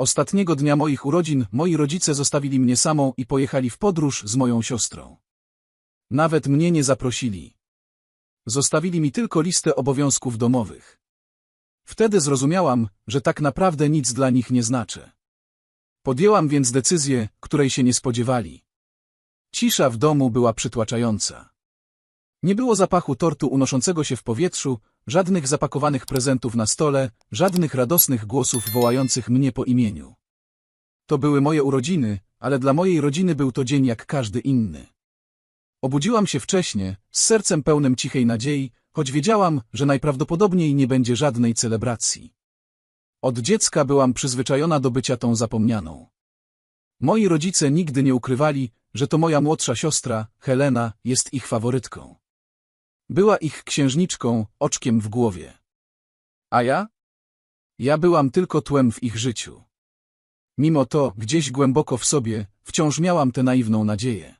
Ostatniego dnia moich urodzin moi rodzice zostawili mnie samą i pojechali w podróż z moją siostrą. Nawet mnie nie zaprosili. Zostawili mi tylko listę obowiązków domowych. Wtedy zrozumiałam, że tak naprawdę nic dla nich nie znaczy. Podjęłam więc decyzję, której się nie spodziewali. Cisza w domu była przytłaczająca. Nie było zapachu tortu unoszącego się w powietrzu, żadnych zapakowanych prezentów na stole, żadnych radosnych głosów wołających mnie po imieniu. To były moje urodziny, ale dla mojej rodziny był to dzień jak każdy inny. Obudziłam się wcześnie, z sercem pełnym cichej nadziei, choć wiedziałam, że najprawdopodobniej nie będzie żadnej celebracji. Od dziecka byłam przyzwyczajona do bycia tą zapomnianą. Moi rodzice nigdy nie ukrywali, że to moja młodsza siostra, Helena, jest ich faworytką. Była ich księżniczką, oczkiem w głowie. A ja? Ja byłam tylko tłem w ich życiu. Mimo to, gdzieś głęboko w sobie, wciąż miałam tę naiwną nadzieję.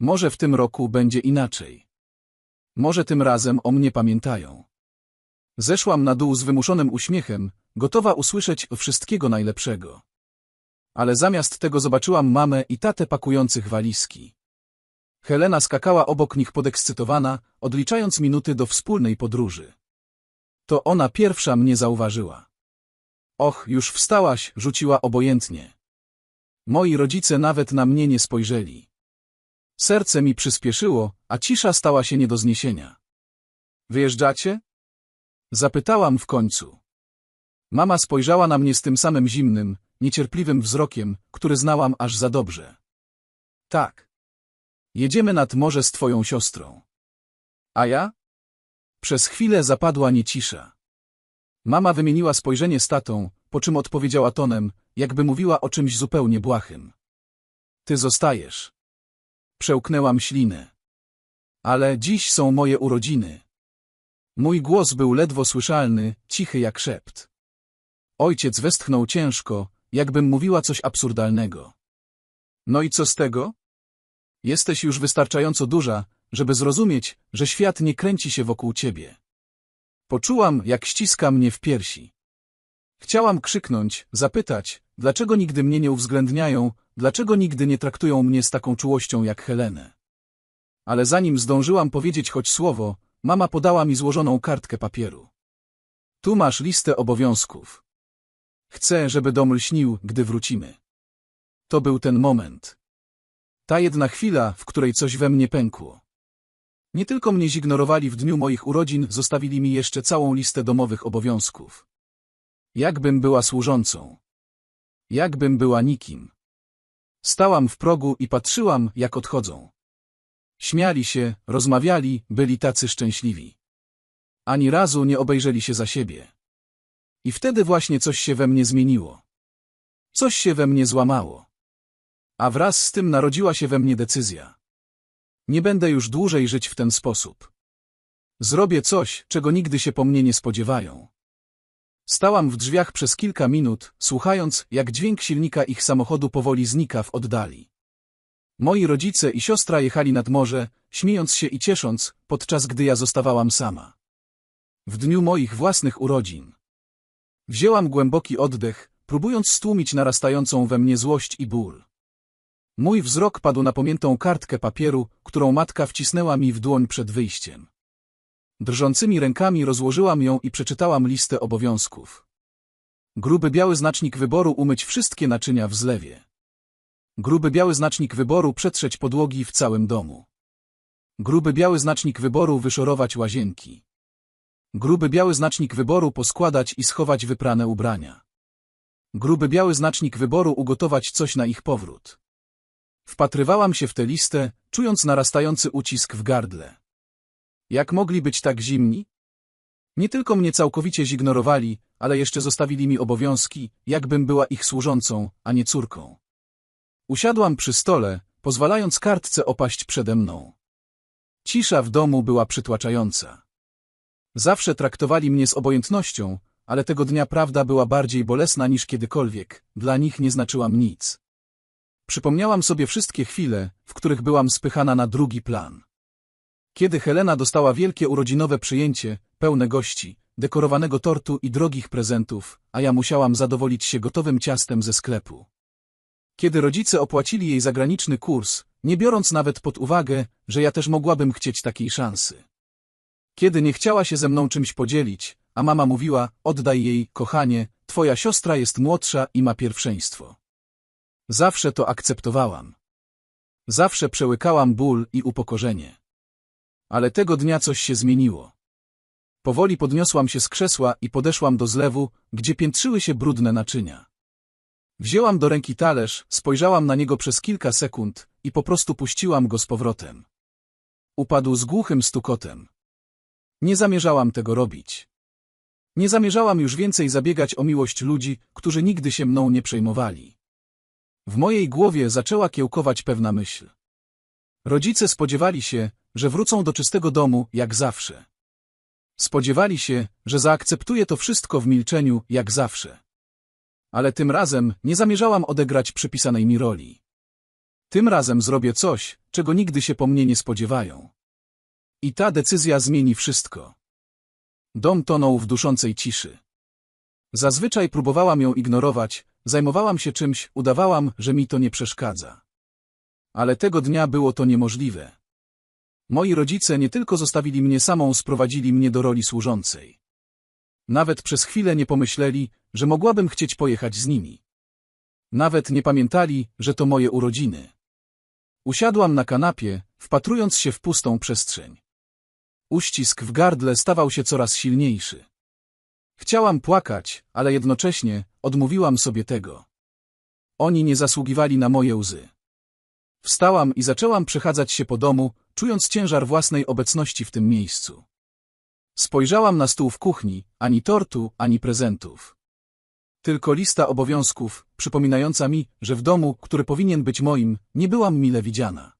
Może w tym roku będzie inaczej. Może tym razem o mnie pamiętają. Zeszłam na dół z wymuszonym uśmiechem, gotowa usłyszeć wszystkiego najlepszego. Ale zamiast tego zobaczyłam mamę i tatę pakujących walizki. Helena skakała obok nich podekscytowana, odliczając minuty do wspólnej podróży. To ona pierwsza mnie zauważyła. Och, już wstałaś, rzuciła obojętnie. Moi rodzice nawet na mnie nie spojrzeli. Serce mi przyspieszyło, a cisza stała się nie do zniesienia. Wyjeżdżacie? Zapytałam w końcu. Mama spojrzała na mnie z tym samym zimnym, niecierpliwym wzrokiem, który znałam aż za dobrze. Tak. Jedziemy nad morze z twoją siostrą. A ja? Przez chwilę zapadła niecisza. Mama wymieniła spojrzenie z tatą, po czym odpowiedziała tonem, jakby mówiła o czymś zupełnie błahym. Ty zostajesz. Przełknęłam ślinę. Ale dziś są moje urodziny. Mój głos był ledwo słyszalny, cichy jak szept. Ojciec westchnął ciężko, jakbym mówiła coś absurdalnego. No i co z tego? Jesteś już wystarczająco duża, żeby zrozumieć, że świat nie kręci się wokół ciebie. Poczułam, jak ściska mnie w piersi. Chciałam krzyknąć, zapytać, dlaczego nigdy mnie nie uwzględniają, dlaczego nigdy nie traktują mnie z taką czułością jak Helenę. Ale zanim zdążyłam powiedzieć choć słowo, mama podała mi złożoną kartkę papieru. Tu masz listę obowiązków. Chcę, żeby dom lśnił, gdy wrócimy. To był ten moment. Ta jedna chwila, w której coś we mnie pękło. Nie tylko mnie zignorowali w dniu moich urodzin, zostawili mi jeszcze całą listę domowych obowiązków. Jakbym była służącą. Jakbym była nikim. Stałam w progu i patrzyłam, jak odchodzą. Śmiali się, rozmawiali, byli tacy szczęśliwi. Ani razu nie obejrzeli się za siebie. I wtedy właśnie coś się we mnie zmieniło. Coś się we mnie złamało. A wraz z tym narodziła się we mnie decyzja. Nie będę już dłużej żyć w ten sposób. Zrobię coś, czego nigdy się po mnie nie spodziewają. Stałam w drzwiach przez kilka minut, słuchając, jak dźwięk silnika ich samochodu powoli znika w oddali. Moi rodzice i siostra jechali nad morze, śmiejąc się i ciesząc, podczas gdy ja zostawałam sama. W dniu moich własnych urodzin. Wzięłam głęboki oddech, próbując stłumić narastającą we mnie złość i ból. Mój wzrok padł na pamiętą kartkę papieru, którą matka wcisnęła mi w dłoń przed wyjściem. Drżącymi rękami rozłożyłam ją i przeczytałam listę obowiązków. Gruby biały znacznik wyboru umyć wszystkie naczynia w zlewie. Gruby biały znacznik wyboru przetrzeć podłogi w całym domu. Gruby biały znacznik wyboru wyszorować łazienki. Gruby biały znacznik wyboru poskładać i schować wyprane ubrania. Gruby biały znacznik wyboru ugotować coś na ich powrót. Wpatrywałam się w tę listę, czując narastający ucisk w gardle. Jak mogli być tak zimni? Nie tylko mnie całkowicie zignorowali, ale jeszcze zostawili mi obowiązki, jakbym była ich służącą, a nie córką. Usiadłam przy stole, pozwalając kartce opaść przede mną. Cisza w domu była przytłaczająca. Zawsze traktowali mnie z obojętnością, ale tego dnia prawda była bardziej bolesna niż kiedykolwiek, dla nich nie znaczyłam nic. Przypomniałam sobie wszystkie chwile, w których byłam spychana na drugi plan. Kiedy Helena dostała wielkie urodzinowe przyjęcie, pełne gości, dekorowanego tortu i drogich prezentów, a ja musiałam zadowolić się gotowym ciastem ze sklepu. Kiedy rodzice opłacili jej zagraniczny kurs, nie biorąc nawet pod uwagę, że ja też mogłabym chcieć takiej szansy. Kiedy nie chciała się ze mną czymś podzielić, a mama mówiła, oddaj jej, kochanie, twoja siostra jest młodsza i ma pierwszeństwo. Zawsze to akceptowałam. Zawsze przełykałam ból i upokorzenie. Ale tego dnia coś się zmieniło. Powoli podniosłam się z krzesła i podeszłam do zlewu, gdzie piętrzyły się brudne naczynia. Wzięłam do ręki talerz, spojrzałam na niego przez kilka sekund i po prostu puściłam go z powrotem. Upadł z głuchym stukotem. Nie zamierzałam tego robić. Nie zamierzałam już więcej zabiegać o miłość ludzi, którzy nigdy się mną nie przejmowali. W mojej głowie zaczęła kiełkować pewna myśl. Rodzice spodziewali się, że wrócą do czystego domu, jak zawsze. Spodziewali się, że zaakceptuję to wszystko w milczeniu, jak zawsze. Ale tym razem nie zamierzałam odegrać przypisanej mi roli. Tym razem zrobię coś, czego nigdy się po mnie nie spodziewają. I ta decyzja zmieni wszystko. Dom tonął w duszącej ciszy. Zazwyczaj próbowałam ją ignorować, zajmowałam się czymś, udawałam, że mi to nie przeszkadza. Ale tego dnia było to niemożliwe. Moi rodzice nie tylko zostawili mnie samą, sprowadzili mnie do roli służącej. Nawet przez chwilę nie pomyśleli, że mogłabym chcieć pojechać z nimi. Nawet nie pamiętali, że to moje urodziny. Usiadłam na kanapie, wpatrując się w pustą przestrzeń. Uścisk w gardle stawał się coraz silniejszy. Chciałam płakać, ale jednocześnie odmówiłam sobie tego. Oni nie zasługiwali na moje łzy. Wstałam i zaczęłam przechadzać się po domu, czując ciężar własnej obecności w tym miejscu. Spojrzałam na stół w kuchni, ani tortu, ani prezentów. Tylko lista obowiązków, przypominająca mi, że w domu, który powinien być moim, nie byłam mile widziana.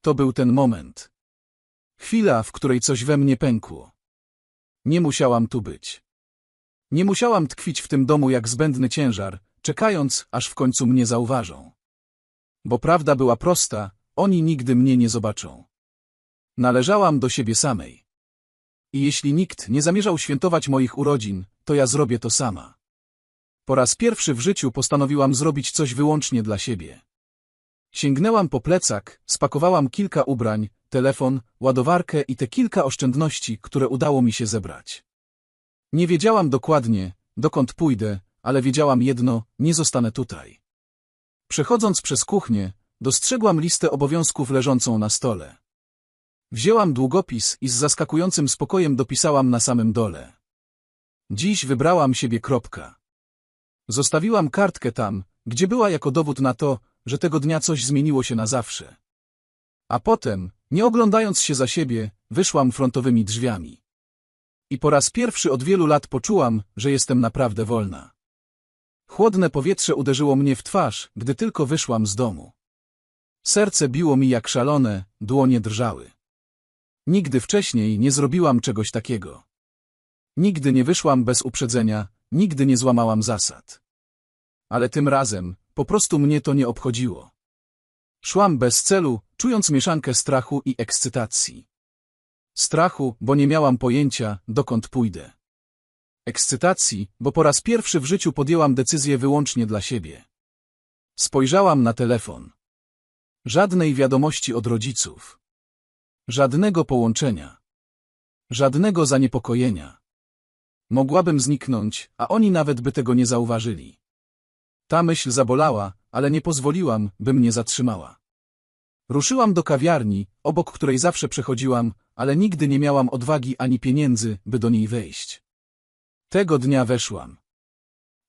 To był ten moment. Chwila, w której coś we mnie pękło. Nie musiałam tu być. Nie musiałam tkwić w tym domu jak zbędny ciężar, czekając, aż w końcu mnie zauważą. Bo prawda była prosta, oni nigdy mnie nie zobaczą. Należałam do siebie samej. I jeśli nikt nie zamierzał świętować moich urodzin, to ja zrobię to sama. Po raz pierwszy w życiu postanowiłam zrobić coś wyłącznie dla siebie. Sięgnęłam po plecak, spakowałam kilka ubrań, telefon, ładowarkę i te kilka oszczędności, które udało mi się zebrać. Nie wiedziałam dokładnie, dokąd pójdę, ale wiedziałam jedno, nie zostanę tutaj. Przechodząc przez kuchnię, dostrzegłam listę obowiązków leżącą na stole. Wzięłam długopis i z zaskakującym spokojem dopisałam na samym dole. Dziś wybrałam siebie kropka. Zostawiłam kartkę tam, gdzie była jako dowód na to, że tego dnia coś zmieniło się na zawsze. A potem, nie oglądając się za siebie, wyszłam frontowymi drzwiami. I po raz pierwszy od wielu lat poczułam, że jestem naprawdę wolna. Chłodne powietrze uderzyło mnie w twarz, gdy tylko wyszłam z domu. Serce biło mi jak szalone, dłonie drżały. Nigdy wcześniej nie zrobiłam czegoś takiego. Nigdy nie wyszłam bez uprzedzenia, nigdy nie złamałam zasad. Ale tym razem, po prostu mnie to nie obchodziło. Szłam bez celu, czując mieszankę strachu i ekscytacji. Strachu, bo nie miałam pojęcia, dokąd pójdę. Ekscytacji, bo po raz pierwszy w życiu podjęłam decyzję wyłącznie dla siebie. Spojrzałam na telefon. Żadnej wiadomości od rodziców. Żadnego połączenia. Żadnego zaniepokojenia. Mogłabym zniknąć, a oni nawet by tego nie zauważyli. Ta myśl zabolała, ale nie pozwoliłam, by mnie zatrzymała. Ruszyłam do kawiarni, obok której zawsze przechodziłam, ale nigdy nie miałam odwagi ani pieniędzy, by do niej wejść. Tego dnia weszłam.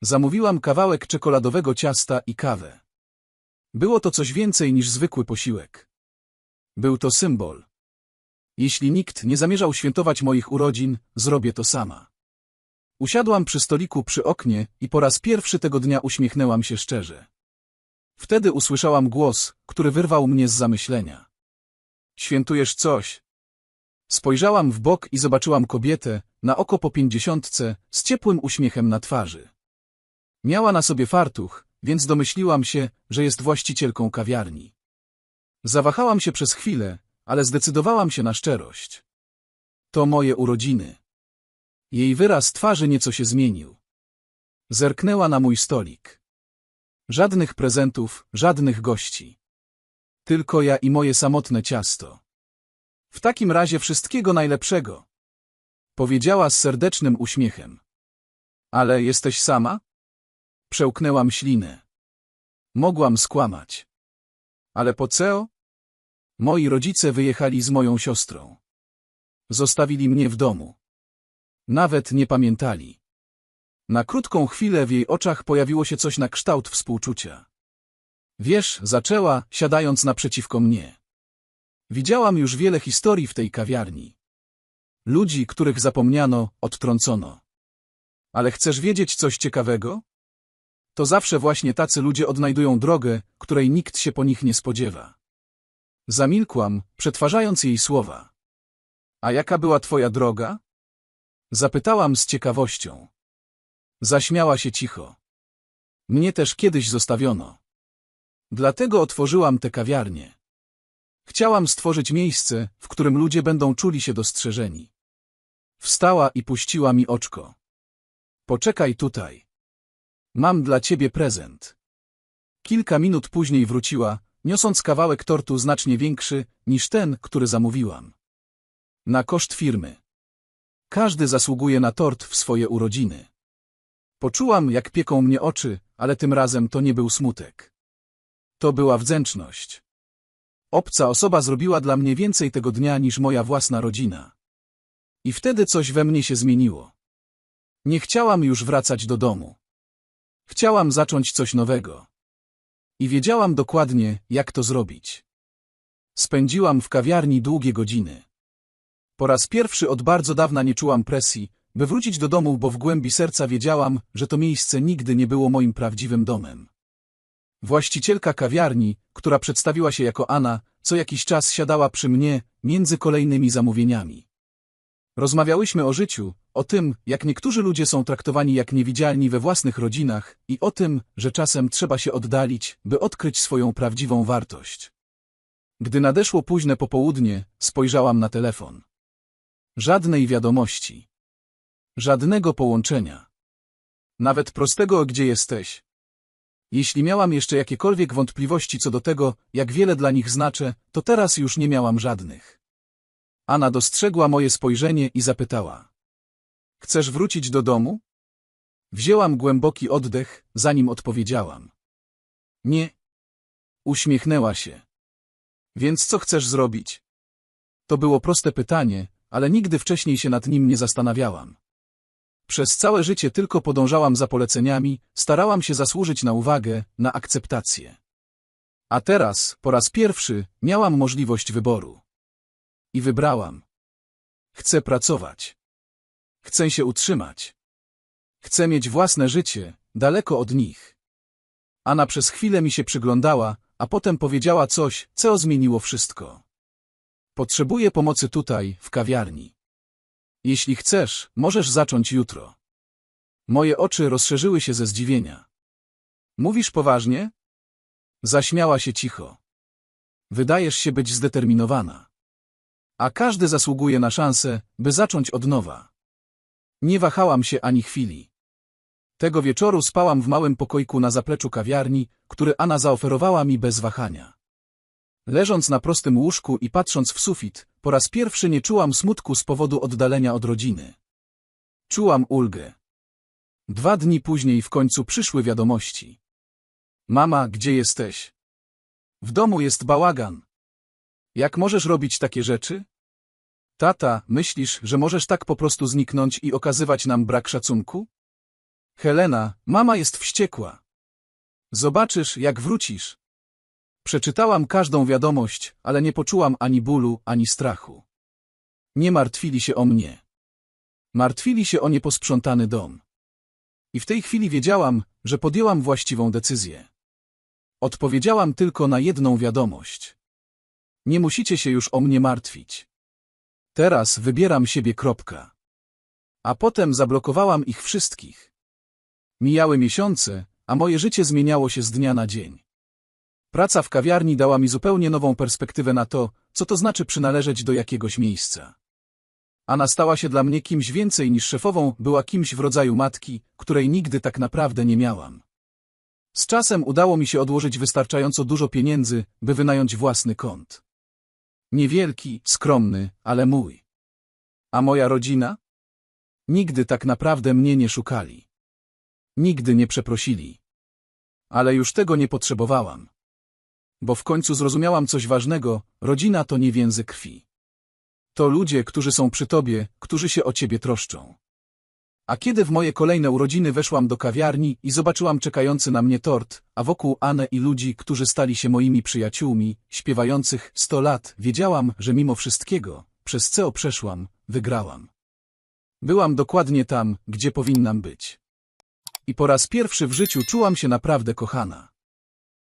Zamówiłam kawałek czekoladowego ciasta i kawę. Było to coś więcej niż zwykły posiłek. Był to symbol. Jeśli nikt nie zamierzał świętować moich urodzin, zrobię to sama. Usiadłam przy stoliku przy oknie i po raz pierwszy tego dnia uśmiechnęłam się szczerze. Wtedy usłyszałam głos, który wyrwał mnie z zamyślenia. Świętujesz coś? Spojrzałam w bok i zobaczyłam kobietę, na oko po pięćdziesiątce, z ciepłym uśmiechem na twarzy. Miała na sobie fartuch, więc domyśliłam się, że jest właścicielką kawiarni. Zawahałam się przez chwilę, ale zdecydowałam się na szczerość. To moje urodziny. Jej wyraz twarzy nieco się zmienił. Zerknęła na mój stolik. Żadnych prezentów, żadnych gości. Tylko ja i moje samotne ciasto. W takim razie wszystkiego najlepszego. Powiedziała z serdecznym uśmiechem. Ale jesteś sama? Przełknęłam ślinę. Mogłam skłamać. Ale po co? Moi rodzice wyjechali z moją siostrą. Zostawili mnie w domu. Nawet nie pamiętali. Na krótką chwilę w jej oczach pojawiło się coś na kształt współczucia. Wiesz, zaczęła, siadając naprzeciwko mnie. Widziałam już wiele historii w tej kawiarni. Ludzi, których zapomniano, odtrącono. Ale chcesz wiedzieć coś ciekawego? To zawsze właśnie tacy ludzie odnajdują drogę, której nikt się po nich nie spodziewa. Zamilkłam, przetwarzając jej słowa. A jaka była twoja droga? Zapytałam z ciekawością. Zaśmiała się cicho. Mnie też kiedyś zostawiono. Dlatego otworzyłam tę kawiarnię. Chciałam stworzyć miejsce, w którym ludzie będą czuli się dostrzeżeni. Wstała i puściła mi oczko. Poczekaj tutaj. Mam dla ciebie prezent. Kilka minut później wróciła, niosąc kawałek tortu znacznie większy niż ten, który zamówiłam. Na koszt firmy. Każdy zasługuje na tort w swoje urodziny. Poczułam, jak pieką mnie oczy, ale tym razem to nie był smutek. To była wdzięczność. Obca osoba zrobiła dla mnie więcej tego dnia niż moja własna rodzina. I wtedy coś we mnie się zmieniło. Nie chciałam już wracać do domu. Chciałam zacząć coś nowego. I wiedziałam dokładnie, jak to zrobić. Spędziłam w kawiarni długie godziny. Po raz pierwszy od bardzo dawna nie czułam presji, by wrócić do domu, bo w głębi serca wiedziałam, że to miejsce nigdy nie było moim prawdziwym domem. Właścicielka kawiarni, która przedstawiła się jako Anna, co jakiś czas siadała przy mnie, między kolejnymi zamówieniami. Rozmawiałyśmy o życiu, o tym, jak niektórzy ludzie są traktowani jak niewidzialni we własnych rodzinach i o tym, że czasem trzeba się oddalić, by odkryć swoją prawdziwą wartość. Gdy nadeszło późne popołudnie, spojrzałam na telefon. Żadnej wiadomości. Żadnego połączenia. Nawet prostego gdzie jesteś. Jeśli miałam jeszcze jakiekolwiek wątpliwości co do tego, jak wiele dla nich znaczę, to teraz już nie miałam żadnych. Anna dostrzegła moje spojrzenie i zapytała. Chcesz wrócić do domu? Wzięłam głęboki oddech, zanim odpowiedziałam. Nie. Uśmiechnęła się. Więc co chcesz zrobić? To było proste pytanie, ale nigdy wcześniej się nad nim nie zastanawiałam. Przez całe życie tylko podążałam za poleceniami, starałam się zasłużyć na uwagę, na akceptację. A teraz, po raz pierwszy, miałam możliwość wyboru. I wybrałam. Chcę pracować. Chcę się utrzymać. Chcę mieć własne życie, daleko od nich. Anna przez chwilę mi się przyglądała, a potem powiedziała coś, co zmieniło wszystko. Potrzebuję pomocy tutaj, w kawiarni. Jeśli chcesz, możesz zacząć jutro. Moje oczy rozszerzyły się ze zdziwienia. Mówisz poważnie? Zaśmiała się cicho. Wydajesz się być zdeterminowana. A każdy zasługuje na szansę, by zacząć od nowa. Nie wahałam się ani chwili. Tego wieczoru spałam w małym pokoiku na zapleczu kawiarni, który Anna zaoferowała mi bez wahania. Leżąc na prostym łóżku i patrząc w sufit, po raz pierwszy nie czułam smutku z powodu oddalenia od rodziny. Czułam ulgę. Dwa dni później w końcu przyszły wiadomości. Mama, gdzie jesteś? W domu jest bałagan. Jak możesz robić takie rzeczy? Tata, myślisz, że możesz tak po prostu zniknąć i okazywać nam brak szacunku? Helena, mama jest wściekła. Zobaczysz, jak wrócisz. Przeczytałam każdą wiadomość, ale nie poczułam ani bólu, ani strachu. Nie martwili się o mnie. Martwili się o nieposprzątany dom. I w tej chwili wiedziałam, że podjęłam właściwą decyzję. Odpowiedziałam tylko na jedną wiadomość. Nie musicie się już o mnie martwić. Teraz wybieram siebie kropka. A potem zablokowałam ich wszystkich. Mijały miesiące, a moje życie zmieniało się z dnia na dzień. Praca w kawiarni dała mi zupełnie nową perspektywę na to, co to znaczy przynależeć do jakiegoś miejsca. Anna stała się dla mnie kimś więcej niż szefową, była kimś w rodzaju matki, której nigdy tak naprawdę nie miałam. Z czasem udało mi się odłożyć wystarczająco dużo pieniędzy, by wynająć własny kąt. Niewielki, skromny, ale mój. A moja rodzina? Nigdy tak naprawdę mnie nie szukali. Nigdy nie przeprosili. Ale już tego nie potrzebowałam. Bo w końcu zrozumiałam coś ważnego, rodzina to nie więzy krwi. To ludzie, którzy są przy tobie, którzy się o ciebie troszczą. A kiedy w moje kolejne urodziny weszłam do kawiarni i zobaczyłam czekający na mnie tort, a wokół Anę i ludzi, którzy stali się moimi przyjaciółmi, śpiewających sto lat, wiedziałam, że mimo wszystkiego, przez co przeszłam, wygrałam. Byłam dokładnie tam, gdzie powinnam być. I po raz pierwszy w życiu czułam się naprawdę kochana.